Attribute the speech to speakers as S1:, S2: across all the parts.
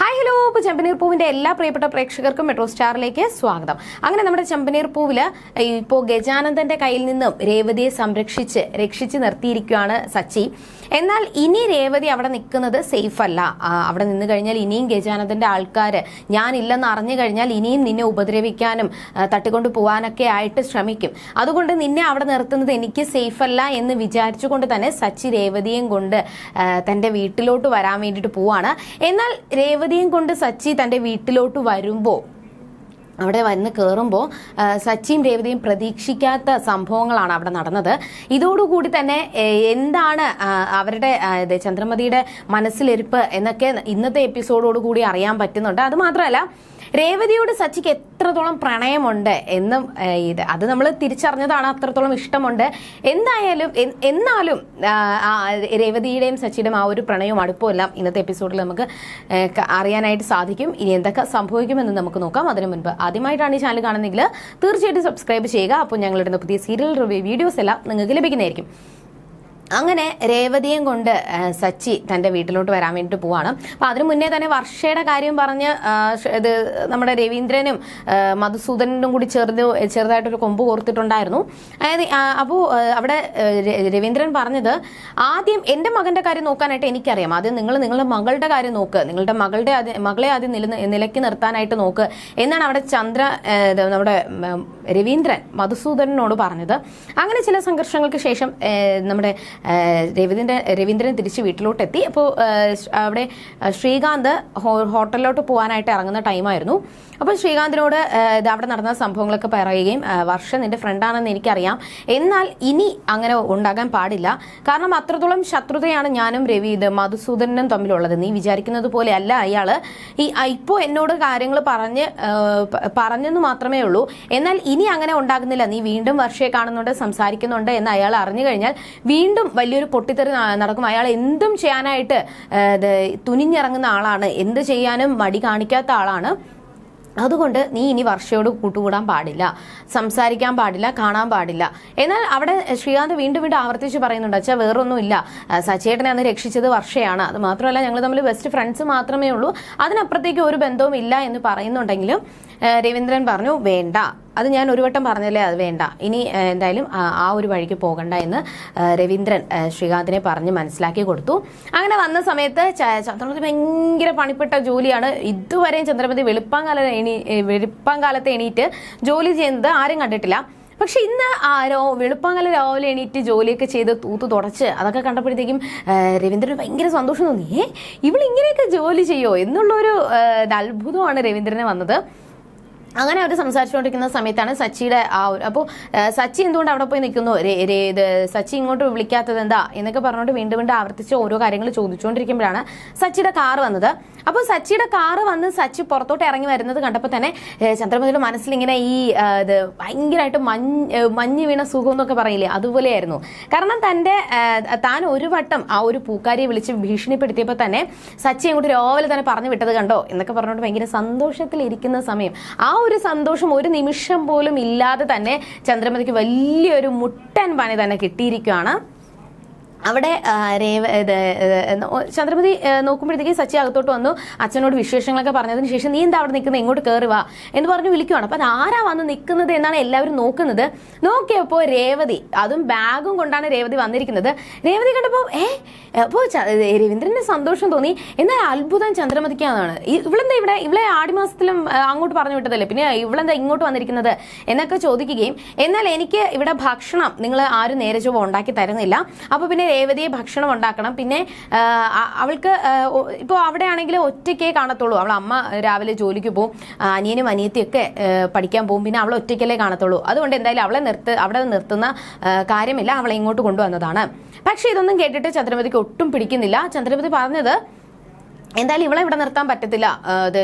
S1: Hi hello. ഇപ്പോൾ ചെമ്പനീർ പൂവിന്റെ എല്ലാ പ്രിയപ്പെട്ട പ്രേക്ഷകർക്കും മെട്രോ സ്റ്റാറിലേക്ക് സ്വാഗതം. അങ്ങനെ നമ്മുടെ ചെമ്പനീർ പൂവിൽ ഇപ്പോൾ ഗജാനന്ദന്റെ കയ്യിൽ നിന്നും രേവതിയെ സംരക്ഷിച്ച് രക്ഷിച്ച് നിർത്തിയിരിക്കുകയാണ് സച്ചി. എന്നാൽ ഇനി രേവതി അവിടെ നിൽക്കുന്നത് സേഫ് അല്ല. അവിടെ നിന്ന് കഴിഞ്ഞാൽ ഇനിയും ഗജാനന്ദന്റെ ആൾക്കാർ ഞാനില്ലെന്ന് അറിഞ്ഞു കഴിഞ്ഞാൽ ഇനിയും നിന്നെ ഉപദ്രവിക്കാനും തട്ടിക്കൊണ്ട് പോകാനൊക്കെ ആയിട്ട് ശ്രമിക്കും. അതുകൊണ്ട് നിന്നെ അവിടെ നിർത്തുന്നത് എനിക്ക് സേഫ് അല്ല എന്ന് വിചാരിച്ചുകൊണ്ട് തന്നെ സച്ചി രേവതിയും കൊണ്ട് തന്റെ വീട്ടിലോട്ട് വരാൻ വേണ്ടിയിട്ട് പോവാണ്. എന്നാൽ രേവതിയും കൊണ്ട് സച്ചി തന്റെ വീട്ടിലോട്ട് വരുമ്പോൾ അവിടെ വന്ന് കയറുമ്പോൾ സച്ചിയും രേവതിയും പ്രതീക്ഷിക്കാത്ത സംഭവങ്ങളാണ് അവിടെ നടന്നത്. ഇതോടുകൂടി തന്നെ എന്താണ് അവരുടെ ചന്ദ്രമതിയുടെ മനസ്സിലിരിപ്പ് എന്നൊക്കെ ഇന്നത്തെ എപ്പിസോഡോടുകൂടി അറിയാൻ പറ്റുന്നുണ്ട്. അത് മാത്രമല്ല രേവതിയോട് സച്ചിക്ക് എത്രത്തോളം പ്രണയമുണ്ട് എന്നും ഇത് അത് നമ്മൾ തിരിച്ചറിഞ്ഞതാണ് അത്രത്തോളം ഇഷ്ടമുണ്ട്. എന്തായാലും എന്നാലും രേവതിയുടെയും സച്ചിയുടെയും ആ ഒരു പ്രണയവും അടുപ്പവും എല്ലാം ഇന്നത്തെ എപ്പിസോഡിൽ നമുക്ക് അറിയാനായിട്ട് സാധിക്കും. ഇനി എന്തൊക്കെ സംഭവിക്കുമെന്ന് നമുക്ക് നോക്കാം. അതിനു മുൻപ് ആദ്യമായിട്ടാണ് ഈ ചാനൽ കാണുന്നതെങ്കിൽ തീർച്ചയായിട്ടും സബ്സ്ക്രൈബ് ചെയ്യുക. അപ്പോൾ ഞങ്ങളുടെ പുതിയ സീരിയൽ റിവ്യൂ വീഡിയോസ് എല്ലാം നിങ്ങൾക്ക് ലഭിക്കുന്നതായിരിക്കും. അങ്ങനെ രേവതിയും കൊണ്ട് സച്ചി തന്റെ വീട്ടിലോട്ട് വരാൻ വേണ്ടിട്ട് പോവാണ്. അപ്പൊ അതിനു മുന്നേ തന്നെ വർഷയുടെ കാര്യം പറഞ്ഞ് ഇത് നമ്മുടെ രവീന്ദ്രനും മധുസൂദനനും മധുസൂദനും കൂടി ചെറുത് ചെറുതായിട്ടൊരു കൊമ്പ് കോർത്തിട്ടുണ്ടായിരുന്നു. അതായത് അപ്പോ അപ്പോൾ അവിടെ രവീന്ദ്രൻ പറഞ്ഞത് ആദ്യം എന്റെ മകന്റെ കാര്യം നോക്കാനായിട്ട് എനിക്കറിയാം. ആദ്യം നിങ്ങൾ നിങ്ങളുടെ മകളുടെ കാര്യം നോക്ക്. നിങ്ങളുടെ മകളുടെ മകളെ ആദ്യം നില നിലയ്ക്ക് നിർത്താനായിട്ട് നോക്ക്. എന്നാണ് അവിടെ ചന്ദ്ര നമ്മുടെ രവീന്ദ്രൻ മധുസൂദനോട് പറഞ്ഞത്. അങ്ങനെ ചില സംഘർഷങ്ങൾക്ക് ശേഷം നമ്മുടെ രവീന്ദ്രൻ രവീന്ദ്രൻ തിരിച്ച് വീട്ടിലോട്ടെത്തി. അപ്പോൾ അവിടെ ശ്രീകാന്ത് ഹോട്ടലിലോട്ട് പോകാനായിട്ട് ഇറങ്ങുന്ന ടൈമായിരുന്നു. അപ്പോൾ ശ്രീകാന്തിനോട് ഇത് അവിടെ നടന്ന സംഭവങ്ങളൊക്കെ പറയുകയും വർഷം നിന്റെ ഫ്രണ്ടാണെന്ന് എനിക്കറിയാം. എന്നാൽ ഇനി അങ്ങനെ ഉണ്ടാകാൻ പാടില്ല. കാരണം അത്രത്തോളം ശത്രുതയാണ് ഞാനും രവി ഇത് മധുസൂദനനും തമ്മിലുള്ളത്. നീ വിചാരിക്കുന്നത് പോലെ അല്ല അയാൾ ഈ ഇപ്പോൾ എന്നോട് കാര്യങ്ങൾ പറഞ്ഞ് പറഞ്ഞെന്ന് മാത്രമേ ഉള്ളൂ. എന്നാൽ ഇനി അങ്ങനെ ഉണ്ടാകുന്നില്ല. നീ വീണ്ടും വർഷയെ കാണുന്നുണ്ട് സംസാരിക്കുന്നുണ്ട് എന്ന് അയാൾ അറിഞ്ഞു കഴിഞ്ഞാൽ വീണ്ടും വലിയൊരു പൊട്ടിത്തെറി നടക്കും. അയാൾ എന്തും ചെയ്യാനായിട്ട് തുനിഞ്ഞിറങ്ങുന്ന ആളാണ്. എന്ത് ചെയ്യാനും മടി കാണിക്കാത്ത ആളാണ്. അതുകൊണ്ട് നീ ഇനി വർഷയോട് കൂട്ടുകൂടാൻ പാടില്ല. സംസാരിക്കാൻ പാടില്ല കാണാൻ പാടില്ല. എന്നാൽ അവിടെ ശ്രീകാന്ത് വീണ്ടും വീണ്ടും ആവർത്തിച്ച് പറയുന്നുണ്ട് അച്ഛാ വേറൊന്നുമില്ല. സച്ചേട്ടനെ അന്ന് രക്ഷിച്ചത് വർഷയാണ്. അത് മാത്രമല്ല ഞങ്ങൾ തമ്മിൽ ബെസ്റ്റ് ഫ്രണ്ട്സ് മാത്രമേ ഉള്ളൂ. അതിനപ്പുറത്തേക്ക് ഒരു ബന്ധവും ഇല്ല എന്ന് പറയുന്നുണ്ടെങ്കിലും രവീന്ദ്രൻ പറഞ്ഞു വേണ്ട. അത് ഞാൻ ഒരു വട്ടം പറഞ്ഞല്ലേ അത് വേണ്ട. ഇനി എന്തായാലും ആ ഒരു വഴിക്ക് പോകണ്ട എന്ന് രവീന്ദ്രൻ ശ്രീകാന്തിനെ പറഞ്ഞ് മനസ്സിലാക്കി കൊടുത്തു. അങ്ങനെ വന്ന സമയത്ത് ചന്ദ്രമതി ഭയങ്കര പണിപ്പെട്ട ജോലിയാണ്. ഇതുവരെയും ചന്ദ്രമതി വെളുപ്പാങ്കാല എണീ വെളുപ്പാങ്കാലത്ത് എണീറ്റ് ജോലി ചെയ്യുന്നത് ആരും കണ്ടിട്ടില്ല. പക്ഷെ ഇന്ന് ആരോ വെളുപ്പാങ്കല രാവിലെ എണീറ്റ് ജോലിയൊക്കെ ചെയ്ത് തൂത്ത് തുടച്ച് അതൊക്കെ കണ്ടപ്പോഴത്തേക്കും രവീന്ദ്രന് ഭയങ്കര സന്തോഷം തോന്നി. ഏ ഇവൾ ഇങ്ങനെയൊക്കെ ജോലി ചെയ്യോ? എന്നുള്ളൊരു അത്ഭുതമാണ് രവീന്ദ്രനെ വന്നത്. അങ്ങനെ അവർ സംസാരിച്ചുകൊണ്ടിരിക്കുന്ന സമയത്താണ് സച്ചിയുടെ ആ ഒരു അപ്പോൾ സച്ചി എന്തുകൊണ്ട് അവിടെ പോയി നിൽക്കുന്നു? ഇത് സച്ചി ഇങ്ങോട്ട് വിളിക്കാത്തത് എന്താ? എന്നൊക്കെ പറഞ്ഞുകൊണ്ട് വീണ്ടും വീണ്ടും ആവർത്തിച്ച് ഓരോ കാര്യങ്ങൾ ചോദിച്ചുകൊണ്ടിരിക്കുമ്പോഴാണ് സച്ചിയുടെ കാർ വന്നത്. അപ്പോൾ സച്ചിയുടെ കാർ വന്ന് സച്ചി പുറത്തോട്ട് ഇറങ്ങി വരുന്നത് കണ്ടപ്പോൾ തന്നെ ചന്ദ്രമതിയുടെ മനസ്സിൽ ഇങ്ങനെ ഈ ഇത് ഭയങ്കരമായിട്ട് മഞ്ഞ് മഞ്ഞ് വീണ സുഖം എന്നൊക്കെ പറയില്ലേ? അതുപോലെയായിരുന്നു. കാരണം തന്റെ താൻ ഒരു വട്ടം ആ ഒരു പൂക്കാരിയെ വിളിച്ച് ഭീഷണിപ്പെടുത്തിയപ്പോൾ തന്നെ സച്ചി അങ്ങോട്ട് രാവിലെ തന്നെ പറഞ്ഞു വിട്ടത് കണ്ടോ? എന്നൊക്കെ പറഞ്ഞുകൊണ്ട് ഭയങ്കര സന്തോഷത്തിലിരിക്കുന്ന സമയം. ആ ഒരു സന്തോഷം ഒരു നിമിഷം പോലും ഇല്ലാതെ തന്നെ ചന്ദ്രമതിക്ക് വലിയൊരു മുട്ടൻ പണി തന്നെ കിട്ടിയിരിക്കുകയാണ്. അവിടെ രേവ ഇത് ചന്ദ്രമതി നോക്കുമ്പോഴത്തേക്ക് സച്ചി അകത്തോട്ട് വന്നു. അച്ഛനോട് വിശേഷങ്ങളൊക്കെ പറഞ്ഞതിന് ശേഷം നീ എന്താ അവിടെ നിൽക്കുന്നത് ഇങ്ങോട്ട് കയറി വാ. എന്ന് പറഞ്ഞ് വിളിക്കുവാണ്. അപ്പൊ അത് ആരാ വന്ന് നിൽക്കുന്നത് എന്നാണ് എല്ലാവരും നോക്കുന്നത്. നോക്കിയപ്പോൾ രേവതി അതും ബാഗും കൊണ്ടാണ് രേവതി വന്നിരിക്കുന്നത്. രേവതി കണ്ടപ്പോൾ ഏ അപ്പോൾ രവീന്ദ്രന് സന്തോഷം തോന്നി. എന്നാൽ അത്ഭുതം ചന്ദ്രമതിക്കാന്നാണ്. ഇവളെന്താ ഇവിടെ ഇവളെ ആടിമാസത്തിലും അങ്ങോട്ട് പറഞ്ഞു വിട്ടതല്ലേ? പിന്നെ ഇവളെന്താ ഇങ്ങോട്ട് വന്നിരിക്കുന്നത്? എന്നൊക്കെ ചോദിക്കുകയും എന്നാൽ എനിക്ക് ഇവിടെ ഭക്ഷണം നിങ്ങൾ ആരും നേരെ ചൊവ്വ ഉണ്ടാക്കി തരുന്നില്ല. അപ്പോൾ പിന്നെ രേവതിയെ ഭക്ഷണം ഉണ്ടാക്കണം. പിന്നെ അവൾക്ക് ഇപ്പോൾ അവിടെ ആണെങ്കിൽ ഒറ്റയ്ക്കേ കാണത്തുള്ളൂ. അവൾ അമ്മ രാവിലെ ജോലിക്ക് പോകും അനിയനും അനിയത്തിയൊക്കെ പഠിക്കാൻ പോകും പിന്നെ അവൾ ഒറ്റയ്ക്കല്ലേ കാണത്തുള്ളൂ. അതുകൊണ്ട് എന്തായാലും അവളെ നിർത്ത് അവിടെ നിർത്തുന്ന കാര്യമില്ല. അവളെ ഇങ്ങോട്ട് കൊണ്ടുവന്നതാണ്. പക്ഷേ ഇതൊന്നും കേട്ടിട്ട് ചന്ദ്രമതിക്ക് ഒട്ടും പിടിക്കുന്നില്ല. ചന്ദ്രമതി പറഞ്ഞത് എന്തായാലും ഇവളെ ഇവിടെ നിർത്താൻ പറ്റത്തില്ല.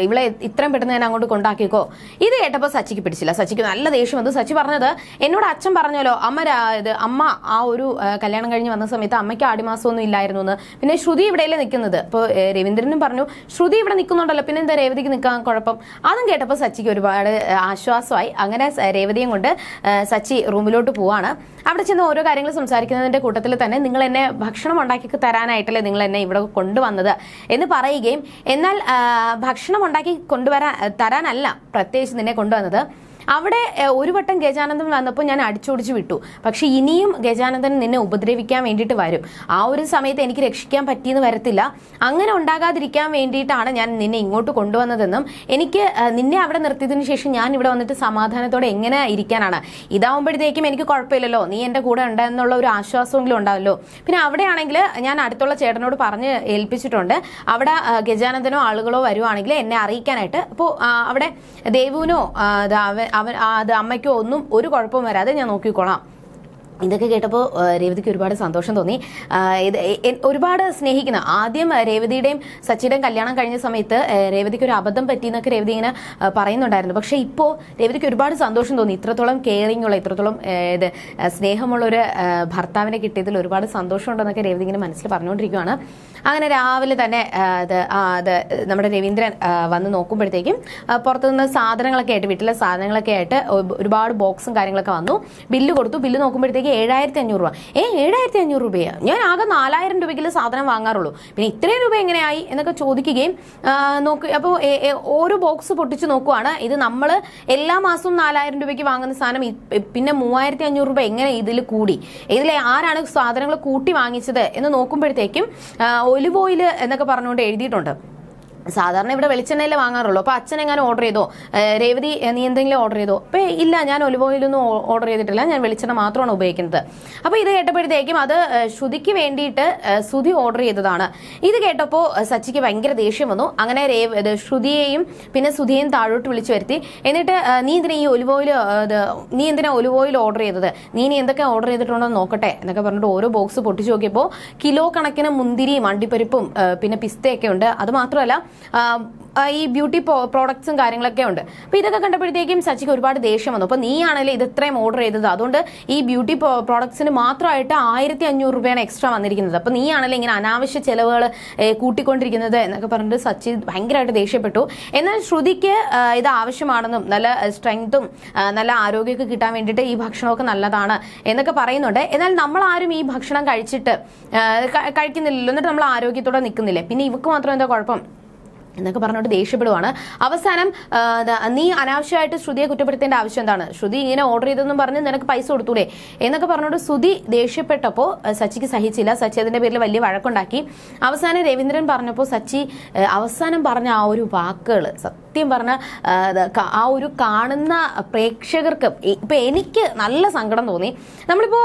S1: ഇവളെ ഇത്രയും പെട്ടെന്ന് ഞാൻ അങ്ങോട്ട് കൊണ്ടാക്കിക്കോ. ഇത് കേട്ടപ്പോൾ സച്ചിക്ക് പിടിച്ചില്ല. സച്ചിക്ക് നല്ല ദേഷ്യം വന്നു. സച്ചി പറഞ്ഞത് എന്നോട് അച്ഛൻ പറഞ്ഞല്ലോ അമ്മ ഇത് അമ്മ ആ ഒരു കല്യാണം കഴിഞ്ഞ് വന്ന സമയത്ത് അമ്മയ്ക്ക് ആടിമാസമൊന്നും ഇല്ലായിരുന്നു എന്ന് പിന്നെ ശ്രുതി ഇവിടെയല്ലേ നിൽക്കുന്നത് ഇപ്പോൾ രവീന്ദ്രനും പറഞ്ഞു ശ്രുതി ഇവിടെ നിൽക്കുന്നുണ്ടല്ലോ പിന്നെ എന്താ രേവതിക്ക് നിൽക്കാൻ കുഴപ്പം? അതും കേട്ടപ്പോൾ സച്ചിക്ക് ഒരുപാട് ആശ്വാസമായി. അങ്ങനെ രേവതിയും കൊണ്ട് സച്ചി റൂമിലോട്ട് പോവാണ്. അവിടെ ചെന്ന് ഓരോ കാര്യങ്ങൾ സംസാരിക്കുന്നതിന്റെ കൂട്ടത്തിൽ തന്നെ നിങ്ങൾ എന്നെ ഭക്ഷണം ഉണ്ടാക്കി തരാനായിട്ടല്ലേ നിങ്ങൾ എന്നെ ഇവിടെ കൊണ്ടുവന്നത് എന്ന് പറയുകയും എന്നാൽ ഭക്ഷണം ഉണ്ടാക്കി കൊണ്ടുവരാൻ തരാനല്ല പ്രത്യേകിച്ച് നിന്നെ കൊണ്ടുവന്നത്. അവിടെ ഒരു വട്ടം ഗജാനന്ദൻ വന്നപ്പോൾ ഞാൻ അടിച്ചോടിച്ച് വിട്ടു. പക്ഷെ ഇനിയും ഗജാനന്ദൻ നിന്നെ ഉപദ്രവിക്കാൻ വേണ്ടിയിട്ട് വരും. ആ ഒരു സമയത്ത് എനിക്ക് രക്ഷിക്കാൻ പറ്റിയെന്ന് വരത്തില്ല. അങ്ങനെ ഉണ്ടാകാതിരിക്കാൻ വേണ്ടിയിട്ടാണ് ഞാൻ നിന്നെ ഇങ്ങോട്ട് കൊണ്ടുവന്നതെന്നും എനിക്ക് നിന്നെ അവിടെ നിർത്തിയതിനു ശേഷം ഞാൻ ഇവിടെ വന്നിട്ട് സമാധാനത്തോടെ എങ്ങനെ ഇരിക്കാനാണ്? ഇതാവുമ്പോഴത്തേക്കും എനിക്ക് കുഴപ്പമില്ലല്ലോ. നീ എന്റെ കൂടെ ഉണ്ടെന്നുള്ള ഒരു ആശ്വാസമെങ്കിലും ഉണ്ടാവല്ലോ. പിന്നെ അവിടെയാണെങ്കിൽ ഞാൻ അടുത്തുള്ള ചേട്ടനോട് പറഞ്ഞ് ഏൽപ്പിച്ചിട്ടുണ്ട്. അവിടെ ഗജാനന്ദനോ ആളുകളോ വരുവാണെങ്കിൽ എന്നെ അറിയിക്കാനായിട്ട്. അപ്പോൾ അവിടെ ദേവുവിനോ അവൻ അത് അമ്മയ്ക്കോ ഒന്നും ഒരു കുഴപ്പം വരാതെ ഞാൻ നോക്കിക്കോളാം ഇതൊക്കെ കേട്ടപ്പോൾ രേവതിക്ക് ഒരുപാട് സന്തോഷം തോന്നി. ഒരുപാട് സ്നേഹിക്കുന്ന ആദ്യം രേവതിയുടെയും സച്ചിയുടെയും കല്യാണം കഴിഞ്ഞ സമയത്ത് രേവതിക്ക് ഒരു അബദ്ധം പറ്റി എന്നൊക്കെ രേവതി ഇങ്ങനെ പറയുന്നുണ്ടായിരുന്നു. പക്ഷേ ഇപ്പോൾ രേവതിക്ക് ഒരുപാട് സന്തോഷം തോന്നി. ഇത്രത്തോളം കെയറിംഗ് ഉള്ള ഇത്രത്തോളം ഇത് സ്നേഹമുള്ള ഒരു ഭർത്താവിനെ കിട്ടിയതിൽ ഒരുപാട് സന്തോഷമുണ്ടെന്നൊക്കെ രേവതി ഇങ്ങനെ മനസ്സിൽ പറഞ്ഞുകൊണ്ടിരിക്കുകയാണ് അങ്ങനെ രാവിലെ തന്നെ അത് അത് നമ്മുടെ രവീന്ദ്രൻ വന്ന് നോക്കുമ്പോഴത്തേക്കും പുറത്തുനിന്ന് സാധനങ്ങളൊക്കെ ആയിട്ട് വീട്ടിലെ സാധനങ്ങളൊക്കെ ആയിട്ട് ഒരുപാട് ബോക്സും കാര്യങ്ങളൊക്കെ വന്നു. ബില്ല് കൊടുത്തു. ബില്ല് നോക്കുമ്പോഴത്തേക്ക് ഏഴായിരത്തി അഞ്ഞൂറ് രൂപ. ഏ ഏഴായിരത്തി അഞ്ഞൂറ് രൂപയാ? ഞാൻ ആകെ നാലായിരം രൂപയ്ക്ക് സാധനം വാങ്ങാറുള്ളൂ. പിന്നെ ഇത്രയും രൂപ എങ്ങനെയായി എന്നൊക്കെ ചോദിക്കുകയും നോക്ക് അപ്പോൾ ഓരോ ബോക്സ് പൊട്ടിച്ച് നോക്കുവാണ്. ഇത് നമ്മൾ എല്ലാ മാസവും നാലായിരം രൂപയ്ക്ക് വാങ്ങുന്ന സാധനം. പിന്നെ മൂവായിരത്തി അഞ്ഞൂറ് രൂപ എങ്ങനെ ഇതിൽ കൂടി? ഇതിൽ ആരാണ് സാധനങ്ങൾ കൂട്ടി വാങ്ങിച്ചത് എന്ന് നോക്കുമ്പോഴത്തേക്കും ഒലിവ് എന്നൊക്കെ പറഞ്ഞുകൊണ്ട് എഴുതിയിട്ടുണ്ട്. സാധാരണ ഇവിടെ വെളിച്ചെണ്ണയിലെ വാങ്ങാറുള്ളൂ. അപ്പൊ അച്ഛൻ എങ്ങനെ ഓർഡർ ചെയ്തോ? രേവതി നീ എന്തെങ്കിലും ഓർഡർ ചെയ്തോ? അപ്പൊ ഇല്ല ഞാൻ ഒലിവ് ഓയിലൊന്നും ഓർഡർ ചെയ്തിട്ടില്ല. ഞാൻ വെളിച്ചെണ്ണ മാത്രമാണ് ഉപയോഗിക്കുന്നത്. അപ്പൊ ഇത് കേട്ടപ്പോഴത്തേക്കും അത് ശ്രുതിക്ക് വേണ്ടിയിട്ട് ശ്രുതി ഓർഡർ ചെയ്തതാണ്. ഇത് കേട്ടപ്പോൾ സച്ചിക്ക് ഭയങ്കര ദേഷ്യം വന്നു. അങ്ങനെ രേവ ശ്രുതിയെയും പിന്നെ ശ്രുതിയെയും താഴോട്ട് വിളിച്ചു വരുത്തി. എന്നിട്ട് നീ എന്തിനാ ഈ ഒലിവ് ഓയിൽ നീ എന്തിനാ ഒലിവ് ഓയിൽ ഓർഡർ ചെയ്തത്? നീ ഇനി എന്തൊക്കെ ഓർഡർ ചെയ്തിട്ടുണ്ടോ നോക്കട്ടെ എന്നൊക്കെ പറഞ്ഞിട്ട് ഓരോ ബോക്സ് പൊട്ടിച്ചു നോക്കിയപ്പോൾ കിലോ കണക്കിന് മുന്തിരിയും അണ്ടിപ്പരിപ്പും പിന്നെ പിസ്തയൊക്കെ ഉണ്ട്. അത് മാത്രമല്ല ഈ ബ്യൂട്ടി പ്രോഡക്ട്സും കാര്യങ്ങളൊക്കെ ഉണ്ട്. അപ്പൊ ഇതൊക്കെ കണ്ടപ്പോഴത്തേക്കും സച്ചിക്ക് ഒരുപാട് ദേഷ്യം വന്നു. അപ്പൊ നീയാണല്ലേ ഇത് ഇത്രയും ഓർഡർ ചെയ്തത്? അതുകൊണ്ട് ഈ ബ്യൂട്ടി പ്രോഡക്ട്സിന് മാത്രമായിട്ട് ആയിരത്തി അഞ്ഞൂറ് രൂപയാണ് എക്സ്ട്രാ വന്നിരിക്കുന്നത്. അപ്പൊ നീയാണല്ലേ ഇങ്ങനെ അനാവശ്യ ചെലവുകൾ കൂട്ടിക്കൊണ്ടിരിക്കുന്നത് എന്നൊക്കെ പറഞ്ഞിട്ട് സച്ചി ഭയങ്കരമായിട്ട് ദേഷ്യപ്പെട്ടു. എന്നാൽ ശ്രുതിക്ക് ഇത് ആവശ്യമാണെന്നും നല്ല സ്ട്രെങ്ത്തും നല്ല ആരോഗ്യമൊക്കെ കിട്ടാൻ വേണ്ടിയിട്ട് ഈ ഭക്ഷണമൊക്കെ നല്ലതാണ് എന്നൊക്കെ പറയുന്നുണ്ട്. എന്നാൽ നമ്മൾ ആരും ഈ ഭക്ഷണം കഴിച്ചിട്ട് കഴിക്കുന്നില്ലല്ലോ. എന്നിട്ട് നമ്മൾ ആരോഗ്യത്തോടെ നിൽക്കുന്നില്ലേ? പിന്നെ ഇവക്ക് മാത്രം എന്താ കുഴപ്പം? എന്നൊക്കെ പറഞ്ഞുകൊണ്ട് ദേഷ്യപ്പെടുവാണ്. അവസാനം നീ അനാവശ്യമായിട്ട് ശ്രുതിയെ കുറ്റപ്പെടുത്തേണ്ട ആവശ്യം എന്താണ്? ശ്രുതി ഇങ്ങനെ ഓർഡർ ചെയ്തെന്നും പറഞ്ഞ് നിനക്ക് പൈസ കൊടുത്തൂടെ? എന്നൊക്കെ പറഞ്ഞുകൊണ്ട് ശ്രുതി ദേഷ്യപ്പെട്ടപ്പോൾ സച്ചിക്ക് സഹിച്ചില്ല. സച്ചി അതിന്റെ പേരിൽ വലിയ വഴക്കുണ്ടാക്കി. അവസാനം രവീന്ദ്രൻ പറഞ്ഞപ്പോൾ സച്ചി അവസാനം പറഞ്ഞ ആ ഒരു വാക്കുകൾ സത്യം പറഞ്ഞ ആ, ഒരു കാണുന്ന പ്രേക്ഷകർക്ക് ഇപ്പൊ എനിക്ക് നല്ല സങ്കടം തോന്നി. നമ്മളിപ്പോ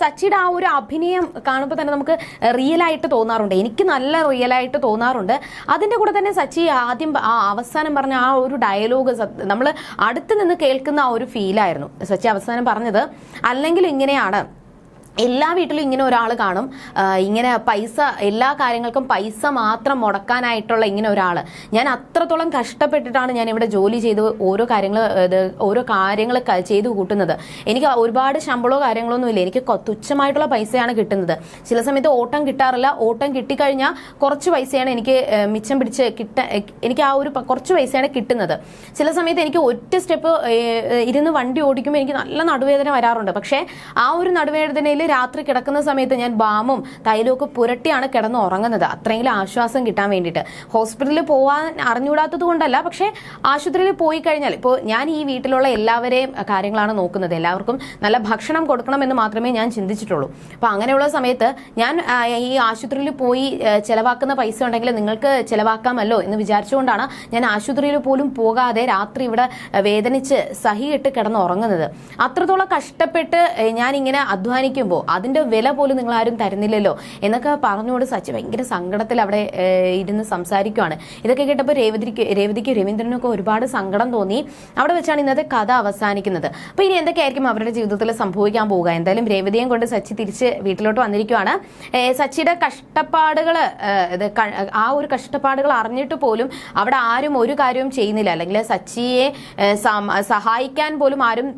S1: സച്ചിയുടെ ആ ഒരു അഭിനയം കാണുമ്പോൾ തന്നെ നമുക്ക് റിയൽ ആയിട്ട് തോന്നാറുണ്ട്. എനിക്ക് നല്ല റിയൽ ആയിട്ട് തോന്നാറുണ്ട്. അതിന്റെ കൂടെ തന്നെ സച്ചി ആദ്യം ആ അവസാനം പറഞ്ഞ ആ ഒരു ഡയലോഗ് നമ്മൾ അടുത്ത് നിന്ന് കേൾക്കുന്ന ആ ഒരു ഫീലായിരുന്നു സച്ചി അവസാനം പറഞ്ഞത് അല്ലെങ്കിൽ ഇങ്ങനെയാണ് എല്ലാ വീട്ടിലും ഇങ്ങനെ ഒരാൾ കാണും. ഇങ്ങനെ പൈസ എല്ലാ കാര്യങ്ങൾക്കും പൈസ മാത്രം മുടക്കാനായിട്ടുള്ള ഇങ്ങനെ ഒരാൾ ഞാൻ അത്രത്തോളം കഷ്ടപ്പെട്ടിട്ടാണ് ഞാൻ ഇവിടെ ജോലി ചെയ്ത് ഓരോ കാര്യങ്ങൾ ഓരോ കാര്യങ്ങൾ ചെയ്തു കൂട്ടുന്നത്. എനിക്ക് ഒരുപാട് ശമ്പളമോ കാര്യങ്ങളൊന്നും ഇല്ല. എനിക്ക് തുച്ഛമായിട്ടുള്ള പൈസയാണ് കിട്ടുന്നത്. ചില സമയത്ത് ഓട്ടം കിട്ടാറില്ല. ഓട്ടം കിട്ടിക്കഴിഞ്ഞാൽ കുറച്ച് പൈസയാണ് എനിക്ക് മിച്ചം പിടിച്ച് കിട്ട എനിക്ക് ആ ഒരു കുറച്ച് പൈസയാണ് കിട്ടുന്നത്. ചില സമയത്ത് എനിക്ക് ഒറ്റ സ്റ്റെപ്പ് ഇരുന്ന് വണ്ടി ഓടിക്കുമ്പോൾ എനിക്ക് നല്ല നടുവേദന വരാറുണ്ട്. പക്ഷേ ആ ഒരു നടുവേദനയിൽ രാത്രി കിടക്കുന്ന സമയത്ത് ഞാൻ ബാമും തൈലവും ഒക്കെ പുരട്ടിയാണ് കിടന്ന് ഉറങ്ങുന്നത്. അത്രയെങ്കിലും ആശ്വാസം കിട്ടാൻ വേണ്ടിയിട്ട്. ഹോസ്പിറ്റലിൽ പോകാൻ അറിഞ്ഞുകൂടാത്തത് കൊണ്ടല്ല പക്ഷേ ആശുപത്രിയിൽ പോയി കഴിഞ്ഞാൽ ഇപ്പോൾ ഞാൻ ഈ വീട്ടിലുള്ള എല്ലാവരെയും കാര്യങ്ങളാണ് നോക്കുന്നത്. എല്ലാവർക്കും നല്ല ഭക്ഷണം കൊടുക്കണമെന്ന് മാത്രമേ ഞാൻ ചിന്തിച്ചിട്ടുള്ളൂ. അപ്പോൾ അങ്ങനെയുള്ള സമയത്ത് ഞാൻ ഈ ആശുപത്രിയിൽ പോയി ചിലവാക്കുന്ന പൈസ ഉണ്ടെങ്കിൽ നിങ്ങൾക്ക് ചിലവാക്കാമല്ലോ എന്ന് വിചാരിച്ചുകൊണ്ടാണ് ഞാൻ ആശുപത്രിയിൽ പോലും പോകാതെ രാത്രി ഇവിടെ വേദനിച്ച് സഹിയിട്ട് കിടന്ന് ഉറങ്ങുന്നത്. അത്രത്തോളം കഷ്ടപ്പെട്ട് ഞാനിങ്ങനെ ഞാൻ അധ്വാനിക്കുമ്പോൾ അതിന്റെ വില പോലും നിങ്ങൾ ആരും തരുന്നില്ലല്ലോ എന്നൊക്കെ പറഞ്ഞുകൊണ്ട് സച്ചി ഭയങ്കര സങ്കടത്തിൽ അവിടെ ഇരുന്ന് സംസാരിക്കുവാണ്. ഇതൊക്കെ കേട്ടപ്പോൾ രേവതിക്ക് രേവതിക്ക് രവീന്ദ്രനൊക്കെ ഒരുപാട് സങ്കടം തോന്നി. അവിടെ വെച്ചാണ് ഇന്നത്തെ കഥ അവസാനിക്കുന്നത്. അപ്പൊ ഇനി എന്തൊക്കെയായിരിക്കും അവരുടെ ജീവിതത്തിൽ സംഭവിക്കാൻ പോവുക? എന്തായാലും രേവതിയും കൊണ്ട് സച്ചി തിരിച്ച് വീട്ടിലോട്ട് വന്നിരിക്കുവാണ്. സച്ചിയുടെ കഷ്ടപ്പാടുകൾ ആ ഒരു കഷ്ടപ്പാടുകൾ അറിഞ്ഞിട്ട് പോലും അവിടെ ആരും ഒരു കാര്യവും ചെയ്യുന്നില്ല. അല്ലെങ്കിൽ സച്ചിയെ സഹായിക്കാൻ പോലും ആരും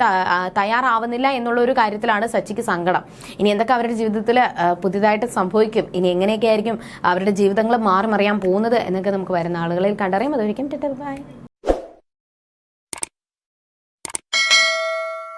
S1: തയ്യാറാവുന്നില്ല എന്നുള്ള ഒരു കാര്യത്തിലാണ് സച്ചിക്ക് സങ്കടം. ഇനി എന്തൊക്കെ അവരുടെ ജീവിതത്തിൽ പുതിയതായിട്ട് സംഭവിക്കും? ഇനി എങ്ങനെയൊക്കെ ആയിരിക്കും അവരുടെ ജീവിതങ്ങൾ മാറി മറിയാൻ പോകുന്നത് എന്നൊക്കെ നമുക്ക് വരുന്ന ആളുകളിൽ കണ്ടറിയാം. അതൊരിക്കും ബൈ